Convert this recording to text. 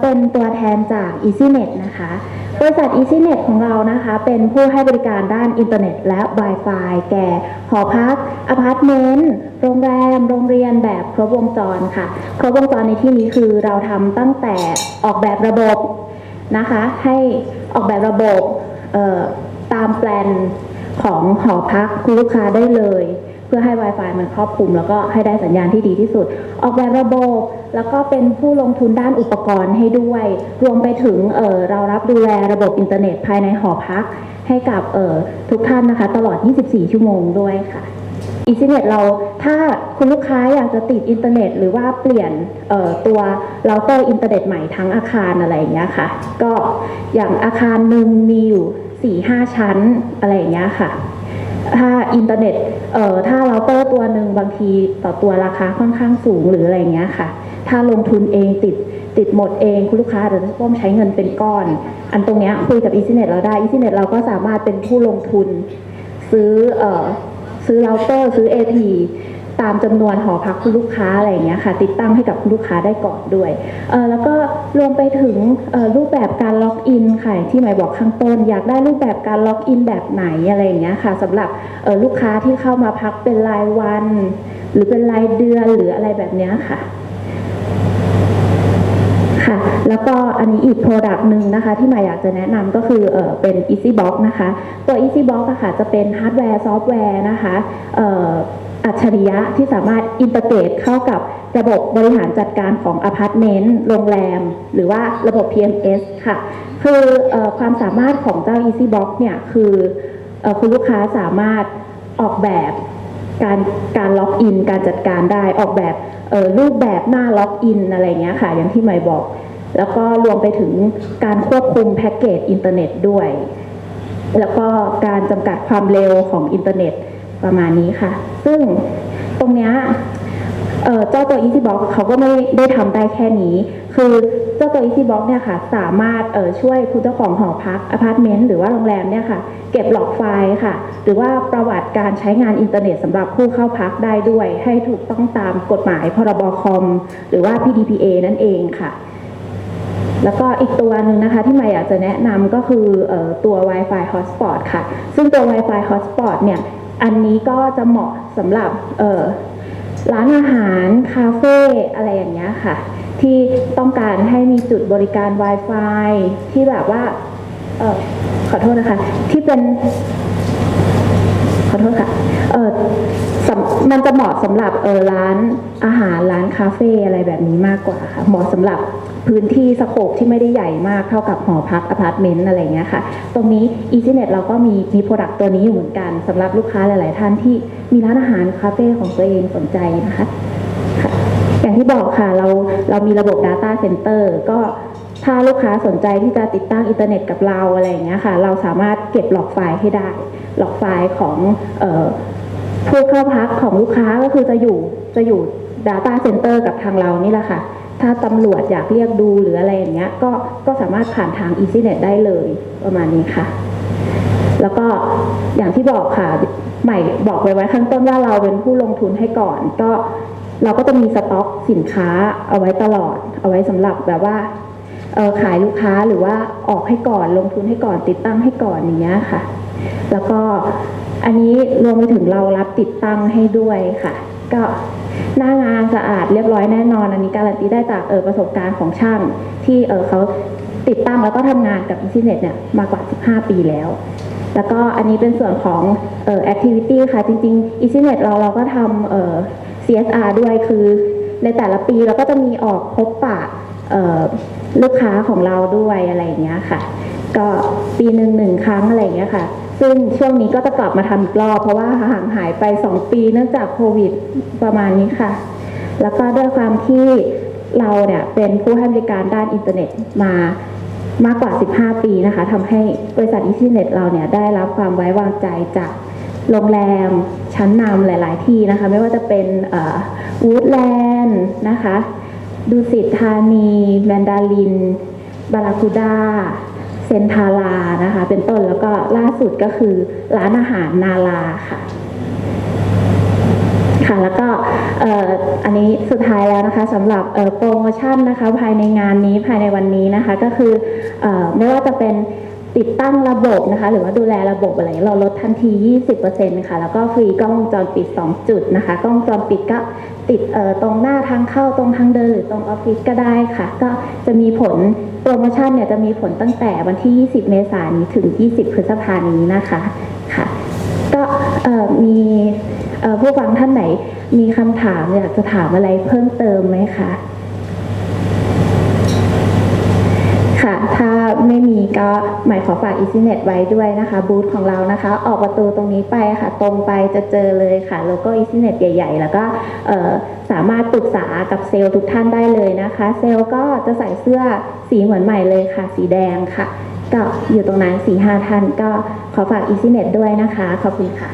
เป็นตัวแทนจาก EasyNet นะคะ บริษัท EasyNet ของเรานะคะ เป็นผู้ให้บริการด้านอินเทอร์เน็ต และ Wi-Fi แก่หอพักอพาร์ตเมนต์โรงแรม โรงเรียนแบบครบวงจรค่ะ ครบวงจรในที่นี้คือเราทำตั้งแต่ออกแบบระบบนะคะ ให้ออกแบบระบบตามแปลนของหอพักคุณลูกค้าได้เลย พื่อให้ Wi-Fi มันครอบคลุม แล้วก็ให้ได้สัญญาณที่ดีที่สุด ออกแบบระบบ แล้วก็เป็นผู้ลงทุนด้านอุปกรณ์ให้ด้วย รวมไปถึงเเรารับดูแลระบบอินเทอร์เน็ตภายในหอพัก ให้กับทุกท่านนะคะ ตลอด 24 ชั่วโมงด้วยค่ะอีซีเน็ตเราถ้าคุณลูกค้าอยากจะติดอินเทอร์เน็ต หรือว่าเปลี่ยนตัวเราเตอร์อินเทอร์เน็ตใหม่ทั้งอาคารอะไรอย่างเงี้ยค่ะ ก็อย่างอาคารหนึ่งมีอยู่4-5 ชั้นอะไรอย่างเงี้ยค่ะ ถ้าอินเทอร์เน็ตเอ่อถ้าเราเตอร์ตัวหนึ่งบางทีต่อตัวราคาค่อนข้างสูงหรืออะไรเงี้ยค่ะ ถ้าลงทุนเองติดติดหมดเองคุณลูกค้าอาจจะต้องใช้เงินเป็นก้อน อันตรงเนี้ยคุยกับอีซิเน็ตเราได้อีซิเน็ตเราก็สามารถเป็นผู้ลงทุน ซื้อเอ่อซื้อเราเตอร์ซื้อ AP ตามจำนวนหอพักคุณลูกค้าอะไรอย่างเงี้ยค่ะ ติดตั้งให้กับคุณลูกค้าได้ก่อนด้วยแล้วก็รวมไปถึงรูปแบบการล็อกอินค่ะที่หมายบอกข้างต้น อยากได้รูปแบบการล็อกอินแบบไหนอะไรอย่างเงี้ยค่ะสำหรับลูกค้าที่เข้ามาพักเป็นรายวัน หรือเป็นรายเดือนหรืออะไรแบบเนี้ยค่ะค่ะแล้วก็อันนี้อีก Product หนึ่งนะคะ ที่หมายอยากจะแนะนำก็คือเออเป็น EasyBox นะคะ ตัว EasyBox อะค่ะจะเป็นฮาร์ดแวร์ซอฟต์แวร์นะคะเออ อัจฉริยะที่สามารถอินเตอร์เกรเข้ากับระบบบริหารจัดการของอพาร์ตเมนต์โรงแรม หรือว่าระบบ PMS ค่ะ คือออความสามารถของเจ้า EasyBox เนี่ยคืออคุณลูกค้าสามารถออกแบบการการล็อกอินการจัดการได้ออกแบบรูปแบบหน้าล็อกอินอะไรเงี้ยค่ะ อย่างที่หมายบอก แล้วก็รวมไปถึงการควบคุมแพ็กเกจอินเทอร์เน็ตด้วย แล้วก็การจำกัดความเร็วของอินเทอร์เน็ต ประมาณนี้ค่ะ ซึ่งตรงเนี้ยเออเจ้าตัว EasyBox เขาก็ไม่ได้ทำได้แค่นี้ คือเจ้าตัว EasyBox เนี่ยค่ะ สามารถเช่วยคุณเจ้าของหอพักอพาร์ตเมนต์หรือว่าโรงแรมเนี่ยค่ะ เก็บหลอกไฟล์ค่ะ หรือว่าประวัติการใช้งานอินเทอร์เน็ตสำหรับผู้เข้าพักได้ด้วย ให้ถูกต้องตามกฎหมายพรบคอม หรือว่า PDPA นั่นเองค่ะ แล้วก็อีกตัวหนึ่งนะคะที่ม่อยากจะแนะนำก็คือออตัว Wi-Fi Hotspot ค่ะ ซึ่งตัว Wi-Fi Hotspot เนี่ย อันนี้ก็จะเหมาะสำหรับเร้านอาหารคาเฟ่อะไรอย่างเงี้ยค่ะ ที่ต้องการให้มีจุดบริการ Wi-Fi ที่แบบว่าเออขอโทษนะคะ ที่เป็น อโทษค่ะเออสำมันจะเหมาะสำหรับเออร้านอาหารร้านคาเฟ่อะไรแบบนี้มากกว่าค่ะเหมาะสำหรับพื้นที่สโคปที่ไม่ได้ใหญ่มากเท่ากับหอพักอพาร์ตเมนต์อะไรเงี้ยค่ะ ตรงนี้ EasyNet เราก็มีมีโปรดักต์ตัวนี้อยู่เหมือนกันสำหรับลูกค้าหลาย ๆ ท่านที่มีร้านอาหารคาเฟ่ของตัวเองสนใจนะคะค่ะอย่างที่บอกค่ะเราเรามีระบบ Data Center ก็ ถ้าลูกค้าสนใจที่จะติดตั้งอินเทอร์เน็ตกับเราอะไรอย่างเงี้ยค่ะ เราสามารถเก็บหลอกไฟล์ให้ได้ หลอกไฟล์ของออผู้เข้าพักของลูกค้าก็คือจะอยู่จะอยู่ Data Center กับทางเรานี่แหละค่ะ ถ้าตำรวจอยากเรียกดูหรืออะไรอย่างเงี้ยก็ก็สามารถผ่านทาง EasyNet ได้เลยประมาณนี้ค่ะ แล้วก็อย่างที่บอกค่ะ ใหม่บอกไว้ไว้ข้างต้นว่าเราเป็นผู้ลงทุนให้ก่อน ก็เราก็จะมีสต็อกสินค้าเอาไว้ตลอด เอาไว้สำหรับแบบว่า เออขายลูกค้าหรือว่าออกให้ก่อนลงทุนให้ก่อนติดตั้งให้ก่อนอย่างเงี้ยค่ะ แล้วก็อันนี้รวมไปถึงเรารับติดตั้งให้ด้วยค่ะ ก็หน้างานสะอาดเรียบร้อยแน่นอน อันนี้การันตีได้จากเออประสบการณ์ของช่างที่เออเขาติดตั้งแล้วก็ทำงานกับ EasyNet เนี่ยมากว่า 15 ปีแล้ว แล้วก็อันนี้เป็นส่วนของเอ่อ activity ค่ะ จริงๆ EasyNet เราเราก็ทำเอ่อ CSR ด้วยคือในแต่ละปีเราก็จะมีออกพบปะ ลูกค้าของเราด้วยอะไรอย่างเงี้ยค่ะ ก็ปีหนึ่งหนึ่งครั้งอะไรอย่างเงี้ยค่ะ ซึ่งช่วงนี้ก็จะกลับมาทำอีกรอบเพราะว่าห่างหายไป 2 ปีเนื่องจากโควิดประมาณนี้ค่ะ แล้วก็ด้วยความที่เราเนี่ยเป็นผู้ให้บริการด้านอินเทอร์เน็ตมามากกว่า 15 ปีนะคะทำให้บริษัท EasyNet เราเนี่ยได้รับความไว้วางใจจากโรงแรมชั้นนำหลาย ๆ ที่นะคะ ไม่ว่าจะเป็นวูดแลนด์นะคะ ดุสิตธานีแมนดาริน บาราคูด้าเซนทารานะคะ เป็นต้นแล้วก็ล่าสุดก็คือร้านอาหารนาลาค่ะ ค่ะแล้วก็อันนี้สุดท้ายแล้วนะคะสำหรับโปรโมชั่นนะคะภายในงานนี้ภายในวันนี้นะคะ ก็คืออไม่ว่าจะเป็น ติดตั้งระบบนะคะ หรือว่าดูแลระบบอะไร เราลดทันที 20%ค่ะแล้วก็ฟรีกล้องวงจรปิด 2 จุดนะคะ กล้องวงจรปิดก็ติดเอ่อตรงหน้าทางเข้าตรงทางเดินหรือตรงออฟฟิศก็ได้ค่ะ ก็จะมีผลโปรโมชั่นเนี่ยจะมีผลตั้งแต่วันที่ 20 เมษายนถึง 20 พฤษภาคมนี้นะคะค่ะ ก็เอ่อมีเอ่อผู้ฟังท่านไหนมีคำถามอยากจะถามอะไรเพิ่มเติมไหมคะ ค่ะ ถ้าไม่มีก็หมายขอฝาก EasyNet ไว้ด้วยนะคะ บูธของเรานะคะ ออกประตูตรงนี้ไปค่ะ ตรงไปจะเจอเลยค่ะ โลโก้ EasyNet ใหญ่ ๆ แล้วก็สามารถปรึกษากับเซลล์ทุกท่านได้เลยนะคะ เซลล์ก็จะใส่เสื้อสีเหมือนใหม่เลยค่ะ สีแดงค่ะ ก็อยู่ตรงนั้นสี่ห้าท่านก็ขอฝาก EasyNet ด้วยนะคะ ขอบคุณค่ะ